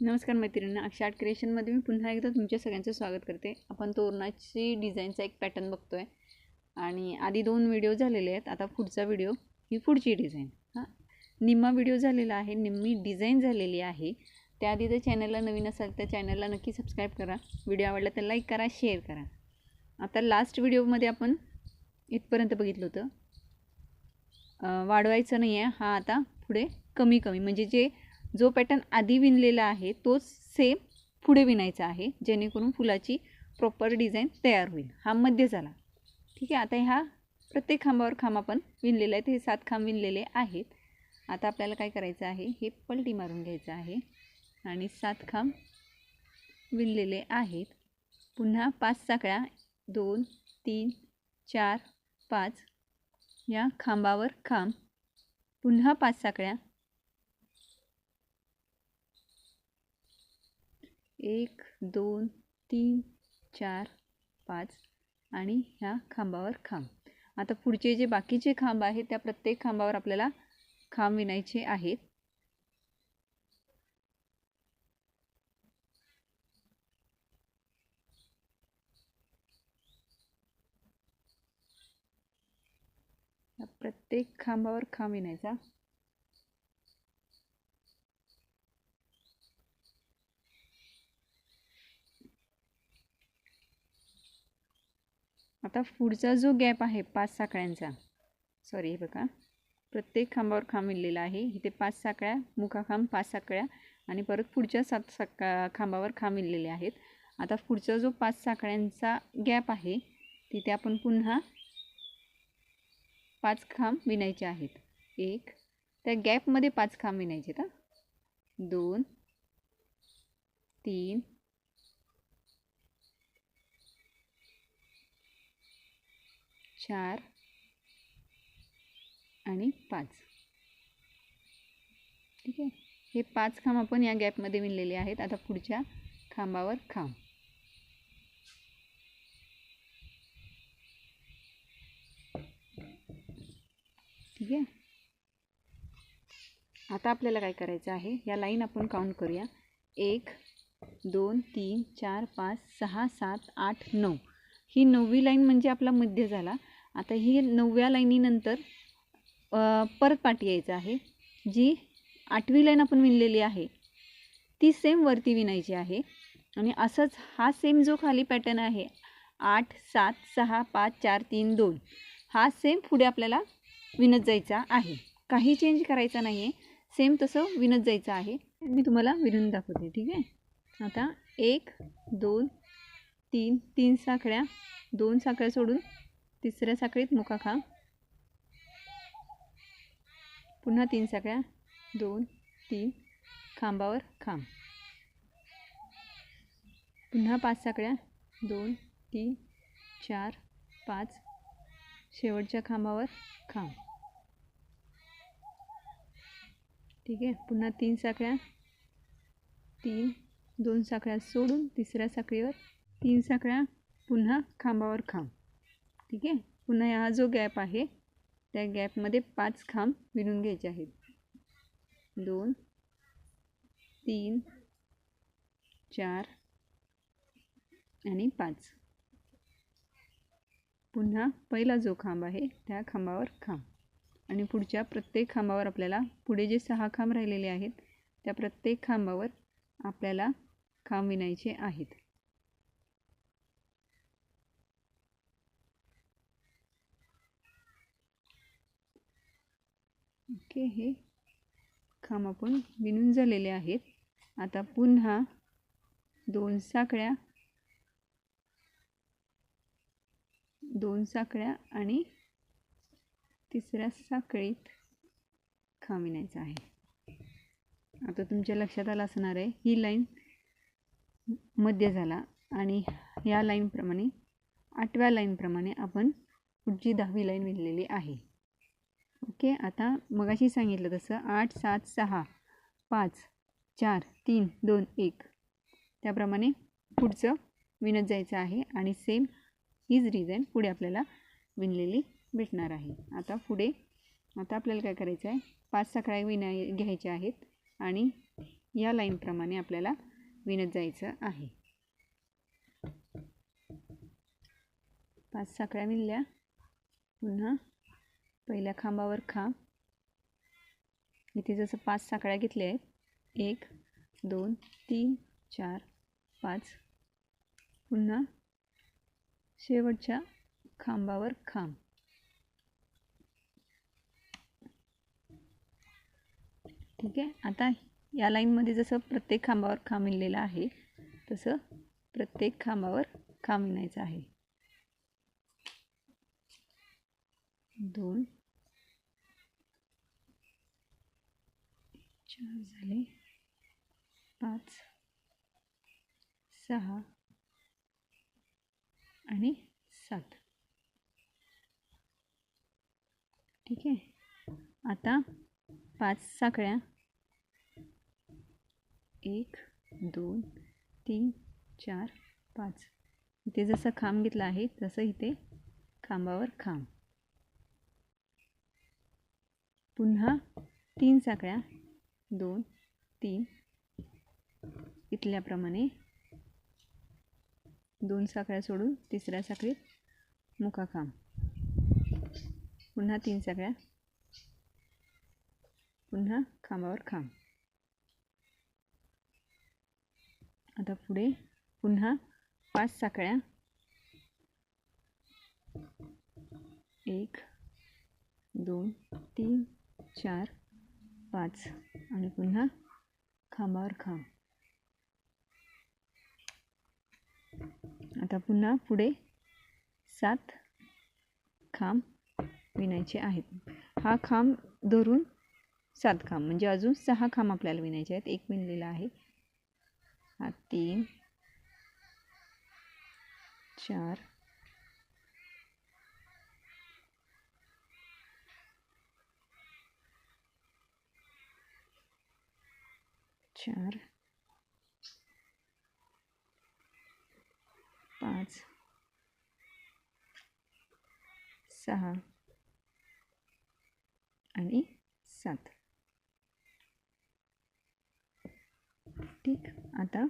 नमस्कार मैत्रिणींना अक्षय आर्ट क्रिएशनमध्ये मी पुन्हा एकदा तुमच्या सगळ्यांचं स्वागत करते. आपण तोरणाची डिझाईनचा एक पॅटर्न बघतो आहे आणि आधी दोन व्हिडिओ झालेले आहेत. आता पुढचा व्हिडिओ ही पुढची डिझाईन. हां. निम्मा व्हिडिओ झालेला आहे निम्मी डिझाईन झालेली आहे. त्याआधी जर चॅनलला नवीन असाल तर चॅनलला नक्की सबस्क्राईब करा. व्हिडिओ आवडला तर लाईक करा शेअर करा. आता लास्ट व्हिडिओमध्ये आपण इथपर्यंत बघितलं होतं. वाढवायचं नाही आहे हा आता पुढे कमी कमी म्हणजे जे जो पॅटर्न आधी विणलेला आहे तोच सेम पुढे विणायचा आहे जेणेकरून फुलाची प्रॉपर डिझाईन तयार होईल. हा मध्य झाला ठीक आहे आता ह्या प्रत्येक खांबावर खांब आपण विणलेले आहेत. हे सात खांब विणलेले आहेत. आता आपल्याला काय करायचं आहे हे पलटी मारून घ्यायचं आहे आणि सात खांब विणलेले आहेत. पुन्हा पाच साकळ्या दोन तीन चार पाच या खांबावर खांब. पुन्हा पाच साकळ्या एक दोन तीन चार पाच आणि ह्या खांबावर खांब. आता पुढचे जे बाकीचे खांब आहेत त्या प्रत्येक खांबावर आपल्याला खांब विणायचे आहेत. प्रत्येक खांबावर खांब विणायचा. आता पुढचा जो गॅप आहे पाच साकळ्यांचा सॉरी हे बघा. प्रत्येक खांबावर खांब विणलेला आहे. इथे पाच साकळ्या मुखाखांब पाच साकळ्या आणि परत पुढच्या सात साका खांबावर खांब विणलेले आहेत. आता पुढचा जो पाच साकळ्यांचा गॅप आहे तिथे आपण पुन्हा पाच खांब विणायचे आहेत. एक त्या गॅपमध्ये पाच खांब विणायचे आहेत दोन तीन चार आणि पाच. ठीक आहे? हे पाच खांब आपण या गॅपमध्ये विणलेले आहेत. आता पुढच्या खांबावर खांब. ठीक आहे? आता आपल्याला काय करायचं आहे? या लाईन आपण काउंट करूया. एक दोन तीन चार पाच सहा सात आठ नऊ. ही नववी लाईन म्हणजे आपला मध्य झाला. आता ही नवव्या लाईनीनंतर परत पाठी यायचं आहे. जी आठवी लाईन आपण विणलेली आहे ती सेम वरती विणायची आहे. आणि असंच हा सेम जो खाली पॅटर्न आहे आठ सात सहा पाच चार तीन दोन हा सेम पुढे आपल्याला विणत जायचा आहे. काही चेंज करायचा नाही आहे सेम तसं विणत जायचं आहे. मी तुम्हाला विणून दाखवते ठीक आहे? आता एक दोन तीन तीन साखळ्या दोन साखळ्या सोडून तिसऱ्या साखळीत मुखाखांब पुन्हा तीन साखळ्या. दोन तीन. खांबावर खांब. पुन्हा पाच साखळ्या. दोन तीन चार पाच. शेवटच्या खांबावर खांब. ठीक आहे. पुन्हा तीन साखळ्या. तीन दोन साखळ्या सोडून तिसऱ्या साखळीवर. तीन साखळ्या. पुन्हा खांबावर खांब. ठीक आहे? पुन्हा हा जो गॅप आहे त्या गॅपमध्ये पाच खांब विणून घ्यायचे आहेत. दोन तीन चार आणि पाच. पुन्हा पहिला जो खांब आहे त्या खांबावर खांब. आणि पुढच्या प्रत्येक खांबावर आपल्याला पुढे जे सहा खांब राहिलेले आहेत त्या प्रत्येक खांबावर आपल्याला खांब विणायचे आहेत. ओके हे खांब आपण विणून झालेले आहेत. आता पुन्हा दोन साखळ्या दोन साखळ्या आणि तिसऱ्या साखळीत खांब विणायचा आहे. आता तुमच्या लक्षात आलं असणार आहे ही लाईन मध्य झाला आणि या लाईनप्रमाणे आठव्या लाईनप्रमाणे आपण पुढची दहावी लाईन विणलेली आहे. ओके आता मगाशी सांगितलं तसं आठ सात सहा पाच चार तीन दोन एक. त्याप्रमाणे पुढचं विणत जायचं आहे आणि सेम हीच डिझाईन पुढे आपल्याला विणलेली भेटणार आहे. आता पुढे आता आपल्याला काय करायचं आहे? पाच साखळ्या विना घ्यायच्या आहेत आणि या लाईनप्रमाणे आपल्याला विणत जायचं आहे. पाच साखळ्या विणल्या पुन्हा पहिल्या खांबावर खांब इथे जसं पाच साखळ्या घेतल्या आहेत. एक दोन तीन चार पाच. पुन्हा शेवटच्या खांबावर खांब ठीक आहे? आता या लाईनमध्ये जसं प्रत्येक खांबावर खांब विणलेलं आहे तसं प्रत्येक खांबावर खांब विणायचं आहे. दोन. चार झाले. पाच. सहा. आणि सात. ठीक आहे. आता पाच साखळ्या. एक दोन तीन चार पाच. इथे जसं खांब घेतला आहे तसं इथे खांबावर खांब. पुन्हा तीन साखळ्या. दोन तीन. इथल्याप्रमाणे. दोन साखळ्या सोडून तिसऱ्या साखळीत मुका खांब पुन्हा तीन साखळ्या. पुन्हा खांबावर खांब. आता पुढे पुन्हा पाच साखळ्या. एक दोन तीन. चार पाच आणि पुन्हा खांबावर खांब. आता पुन्हा पुढे सात खांब विणायचे आहेत. हा खांब धरून सात खांब म्हणजे अजून सहा खांब आपल्याला विणायचे आहेत. एक विणलेला आहे. हा तीन चार चार. पाच. सहा. आणि सात. ठीक आता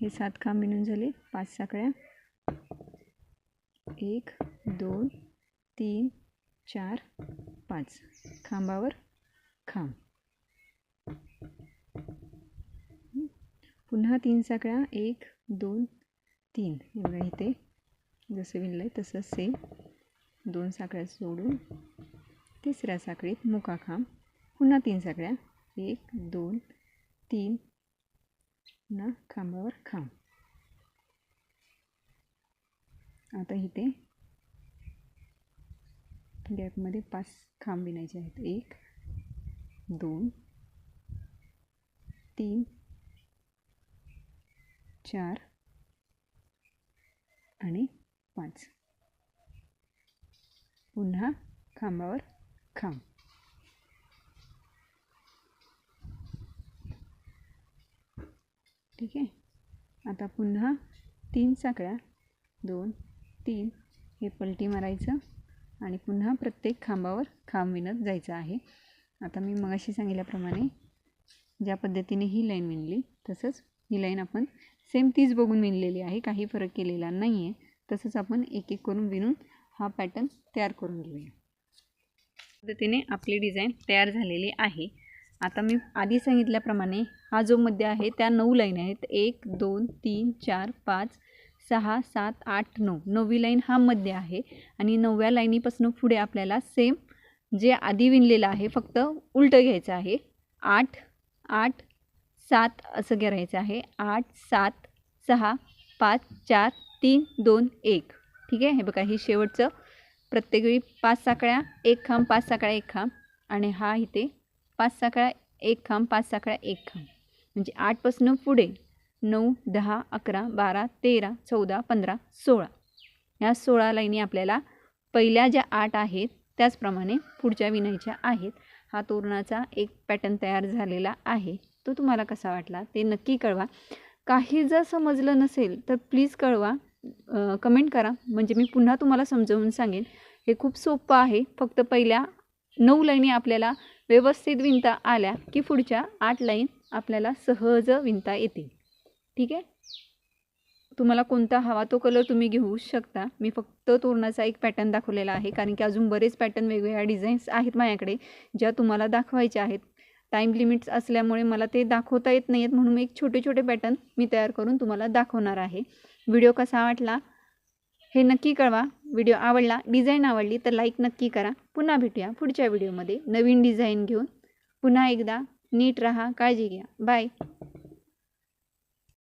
हे सात खांब मिळून झाले. पाच साखळ्या. एक दोन तीन चार पाच. खांबावर खांब. पुन्हा तीन साखळ्या एक दोन तीन. हे बघा इथे. जसं विणलं आहे तसं सेम दोन साखळ्या सोडून तिसऱ्या साखळीत मुका खांब. पुन्हा तीन साखळ्या. एक दोन तीन. पुन्हा खांबावर खांब. आता इथे गॅपमध्ये पाच खांब विणायचे आहेत. एक दोन तीन. चार आणि पाच. पुन्हा खांबावर खांब. ठीक आहे? आता पुन्हा तीन साखळ्या. दोन तीन. हे पलटी मारायचं आणि पुन्हा प्रत्येक खांबावर खांब विणत जायचं आहे. आता मी मगाशी सांगितल्याप्रमाणे ज्या पद्धतीने ही लाईन विणली तसंच ही लाईन आपण सेम तीच बघून विणलेली आहे काही फरक केलेला नाही आहे तसंच आपण एक एक करून विणून हा पॅटर्न तयार करून घेऊया. पद्धतीने आपली डिझाईन तयार झालेली आहे. आता मी आधी सांगितल्याप्रमाणे हा जो मध्य आहे त्या नऊ लाईन आहेत. एक दोन तीन चार पाच सहा सात आठ नऊ. नववी लाईन हा मध्य आहे आणि नवव्या लाईनीपासून पुढे आपल्याला सेम जे आधी विणलेलं आहे फक्त उलटं घ्यायचं आहे. आठ आठ सात असं करायचं आहे. आठ सात सहा पाच चार तीन दोन एक. ठीक आहे? हे बघा हे शेवटचं. प्रत्येक वेळी पाच साकळ्या एक खांब पाच साकळ्या एक खांब. आणि हा इथे पाच साकळ्या एक खांब पाच साकळ्या एक खांब. म्हणजे आठपासून पुढे नऊ दहा अकरा बारा तेरा चौदा पंधरा सोळा. ह्या सोळा लाईनी आपल्याला पहिल्या ज्या आठ आहेत त्याचप्रमाणे पुढच्या विणायच्या आहेत. हा तोरणाचा एक पॅटर्न तयार झालेला आहे. तो तुम्हाला कसा वाटला ते नक्की कळवा. काही जर समजलं नसेल तर प्लीज कळवा. कमेंट करा. म्हणजे मी पुन्हा तुम्हाला समजावून सांगेन. हे खूप सोपं आहे. फक्त पहिल्या नऊ लाईनी आपल्याला व्यवस्थित विणता आल्या की पुढच्या आठ लाईन आपल्याला सहज विणता येतील ठीक आहे? तुम्हाला कोणता हवा तो कलर तुम्ही घेऊ शकता. मी फक्त तोरणाचा एक पॅटर्न दाखवलेला आहे. कारण की अजून बरेच पॅटर्न वेगवेगळ्या डिझाईन्स आहेत माझ्याकडे ज्या तुम्हाला दाखवायच्या आहेत. टाईम लिमिट्स असल्यामुळे मला ते दाखवता येत नाही आहेत म्हणून मी एक छोटे छोटे पॅटर्न मी तयार करून तुम्हाला दाखवणार आहे. व्हिडिओ कसा वाटला हे नक्की कळवा. व्हिडिओ आवडला डिझाईन आवडली तर लाईक नक्की करा. पुन्हा भेटूया पुढच्या व्हिडिओमध्ये नवीन डिझाईन घेऊन. पुन्हा एकदा नीट रहा काळजी घ्या. बाय.